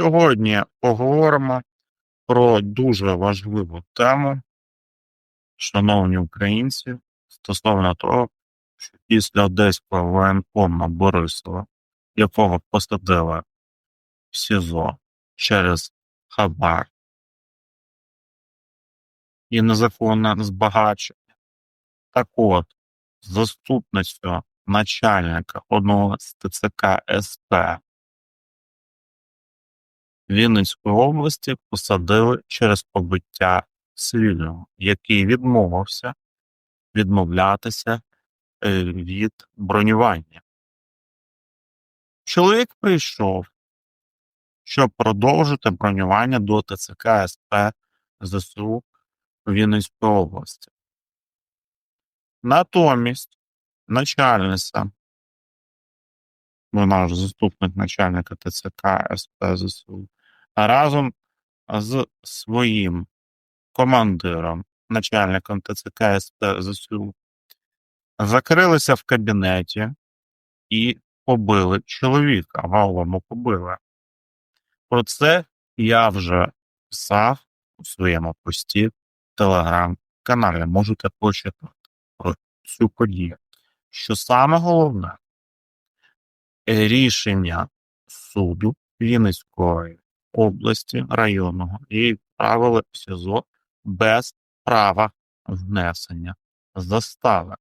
Сьогодні поговоримо про дуже важливу тему, шановні українці, стосовно того, що після одеського воєнкома Борисова, якого посадили в СІЗО через хабар і незаконне збагачення, так от, заступницю начальника одного з ТЦК СП Вінницької області посадили через побиття цивільного, який відмовився відмовлятися е, від бронювання. Чоловік прийшов, щоб продовжити бронювання до ТЦК СП ЗСУ Вінницької області. Натомість начальниця, вона ж заступник начальника ТЦК СП ЗСУ, разом з своїм командиром, начальником ТЦК СП ЗСУ, закрилися в кабінеті і побили чоловіка, голову побили. Про це я вже писав у своєму пості в телеграм-каналі. Можете почитати про цю подію. Що саме головне, рішення суду Вінницької області районного і відправили в СІЗО без права внесення застави.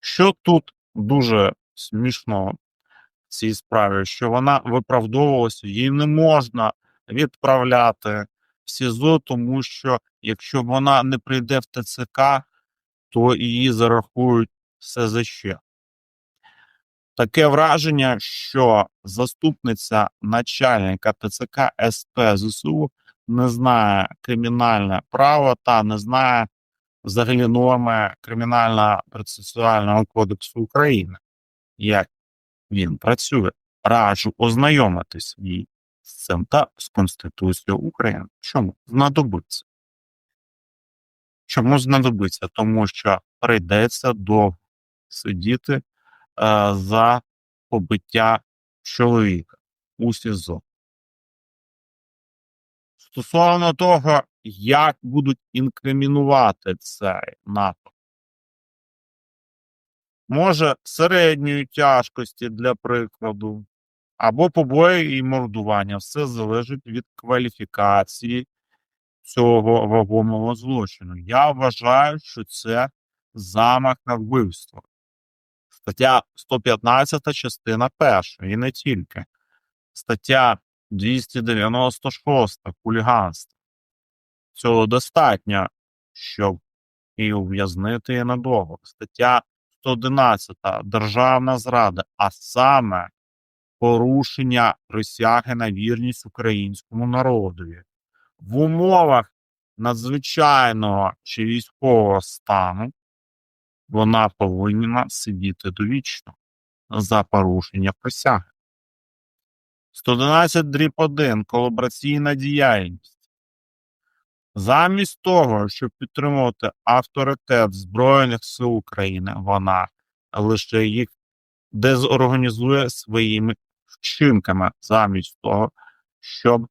Що тут дуже смішно в цій справі, що вона виправдовувалася, їй не можна відправляти в СІЗО, тому що якщо вона не прийде в ТЦК, то її зарахують СЗЧ. Таке враження, що заступниця начальника ТЦК СП ЗСУ не знає кримінальне право та не знає взагалі норми Кримінального процесуального кодексу України, як він працює. Раджу ознайомитись їй з цим та з Конституцією України. Чому знадобиться? Чому знадобиться? Тому що прийдеться довго сидіти за побиття чоловіка у СІЗО. Стосовно того, як будуть інкримінувати цей напад. Може, середньої тяжкості для прикладу, або побої і мордування. Все залежить від кваліфікації цього вагомого злочину. Я вважаю, що це замах на вбивство. Стаття 115 частина 1 і не тільки. Стаття 296 хуліганство. Цього достатньо, щоб і ув'язнити її надовго. Стаття 111 державна зрада, а саме порушення присяги на вірність українському народові в умовах надзвичайного чи військового стану вона повинна сидіти довічно за порушення присяги. 111 дріб 1. Колабораційна діяльність. Замість того, щоб підтримувати авторитет Збройних сил України, вона лише їх дезорганізує своїми вчинками, замість того, щоб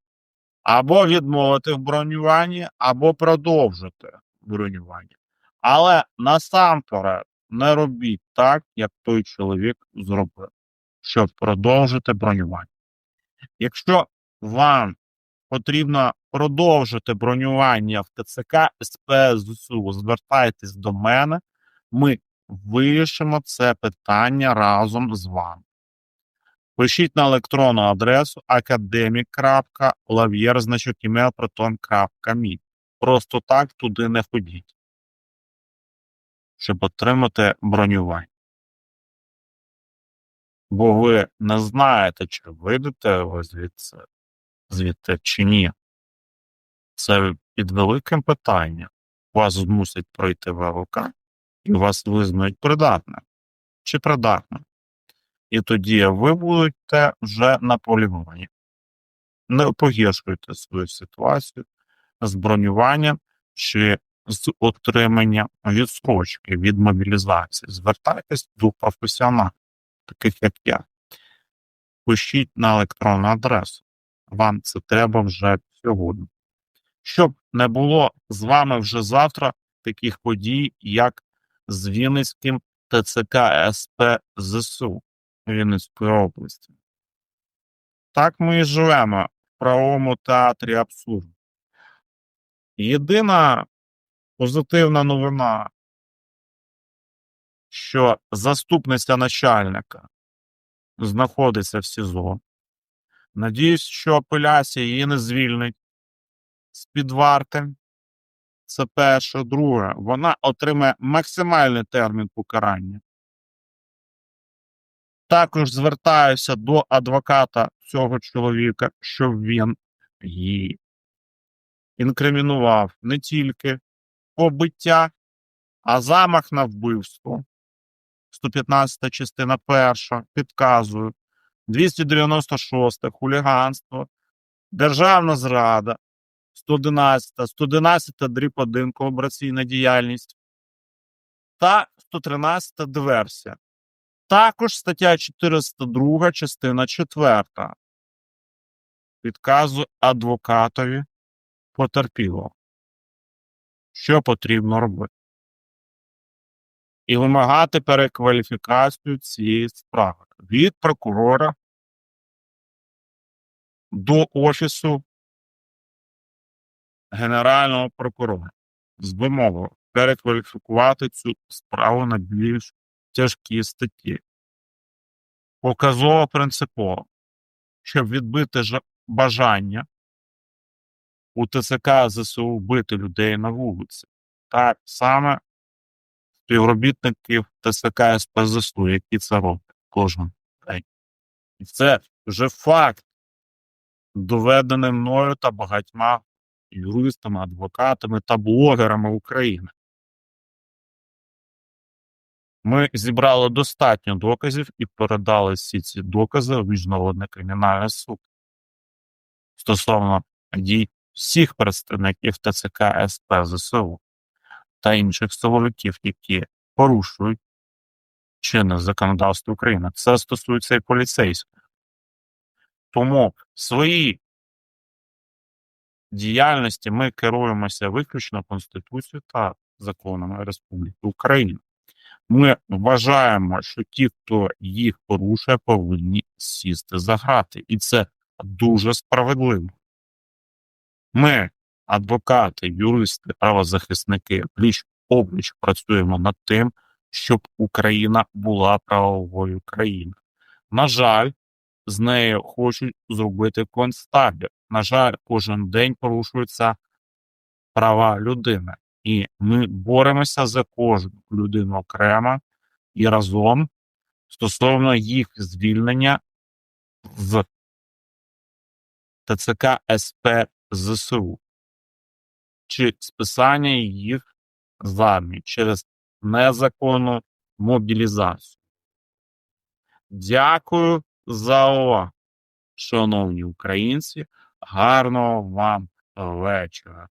або відмовити в бронюванні, або продовжити бронювання. Але насамперед не робіть так, як той чоловік зробив, щоб продовжити бронювання. Якщо вам потрібно продовжити бронювання в ТЦК СП ЗСУ, звертайтесь до мене, ми вирішимо це питання разом з вами. Пишіть на електронну адресу academic.lavyer.email.proton.me. Просто так туди не ходіть, щоб отримати бронювання. Бо ви не знаєте, чи вийдете ви звідси, звідти чи ні. Це під великим питанням. Вас змусять пройти ВЛК і вас визнають придатним чи придатним. І тоді ви будете вже на полігоні. Не погіршуйте свою ситуацію з бронюванням чи з отриманням відсрочки від мобілізації. Звертайтесь до професіоналів, таких як я. пишіть на електронну адресу. Вам це треба вже сьогодні. Щоб не було з вами вже завтра таких подій, як з Вінницьким ТЦК СП ЗСУ Вінницької області. Так ми і живемо в правовому театрі абсурду. Єдина позитивна новина, що заступниця начальника знаходиться в СІЗО. Надіюсь, що апеляція її не звільнить з-під варти. Це перше. Друге, вона отримає максимальний термін покарання. Також звертаюся до адвоката цього чоловіка, щоб він її інкримінував не тільки побиття, а замах на вбивство. 115 частина перша. Підказую. 296 хуліганство, державна зрада, 111, 111 дріб 1 колабораційна діяльність. Та 113 диверсія. Також стаття 402, частина 4. Підказую адвокатові. Потерпілого, що потрібно робити. І вимагати перекваліфікацію цієї справи від прокурора до Офісу Генерального прокурора з вимогою перекваліфікувати цю справу на більш тяжкі статті. Показово принципово, щоб відбити бажання у ТЦК ЗСУ вбити людей на вулиці. Так саме співробітників ТСК СПЗСУ, які це роблять кожен день. І це вже факт, доведений мною та багатьма юристами, адвокатами та блогерами України. Ми зібрали достатньо доказів і передали всі ці докази в Міжнародний кримінальний суд стосовно дій всіх представників ТЦК СП ЗСУ та інших силовиків, які порушують чинне законодавство України. Це стосується і поліцейських. Тому в своїй діяльності ми керуємося виключно Конституцією та законами Республіки Україна. Ми вважаємо, що ті, хто їх порушує, повинні сісти за грати. І це дуже справедливо. Ми, адвокати, юристи, правозахисники, пліч обліч працюємо над тим, щоб Україна була правовою країною. На жаль, з нею хочуть зробити концтабір. На жаль, кожен день порушуються права людини. І ми боремося за кожну людину окремо і разом стосовно їх звільнення з ТЦК СП ЗСУ чи списання їх з армії через незаконну мобілізацію. Дякую за увагу, шановні українці. Гарного вам вечора.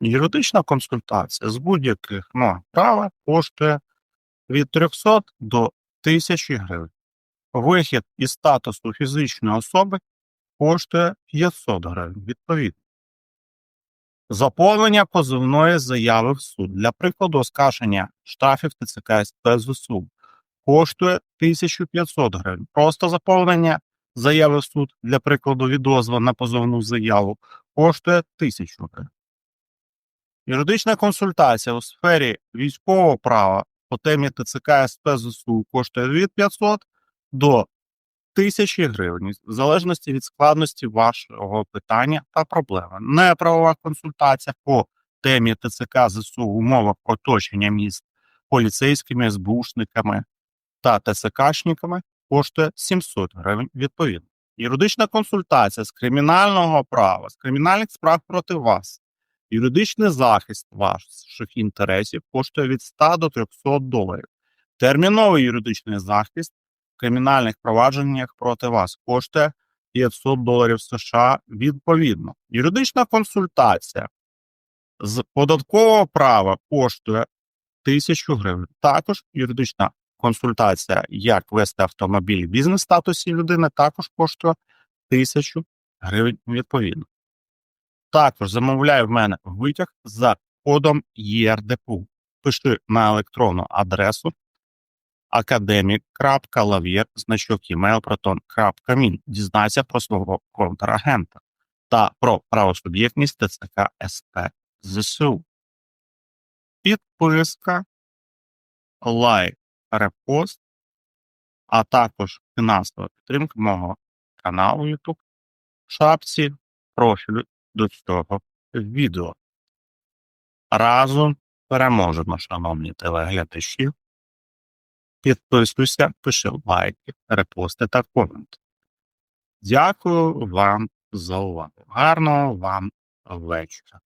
Юридична консультація з будь-яких норм права коштує від 300 до 1000 гривень. Вихід із статусу фізичної особи коштує 500 гривень відповідно. Заповнення позовної заяви в суд для прикладу оскарження штрафів ТЦК СП ЗСУ коштує 1500 гривень. Просто заповнення заяви в суд для прикладу відозва на позовну заяву коштує 1000 гривень. Юридична консультація у сфері військового права по темі ТЦК СП ЗСУ коштує від 500 до 1000 гривень, в залежності від складності вашого питання та проблеми. Неправова консультація по темі ТЦК ЗСУ в умовах оточення міст поліцейськими, СБУшниками та ТЦКшниками коштує 700 гривень відповідно. Юридична консультація з кримінального права, з кримінальних справ проти вас. Юридичний захист ваших інтересів коштує від 100 до 300 доларів. Терміновий юридичний захист кримінальних провадженнях проти вас коштує 500 доларів США відповідно. Юридична консультація з податкового права коштує 1000 гривень. Також юридична консультація, як вести автомобіль в бізнес-статусі людини, також коштує 1000 гривень відповідно. Також замовляй в мене витяг за кодом ЄРДПУ. Пиши на електронну адресу academic.lavir, значок proton.min. Дізнайся про свого контрагента та про правосуб'єктність ТЦК СП ЗСУ. Підписка, лайк, репост, а також фінансова підтримка мого каналу YouTube в шапці профілю до цього відео. Разом переможемо, шановні телеглядачі. Підписуйся, пиши лайки, репости та коменти. Дякую вам за увагу. Гарного вам вечора.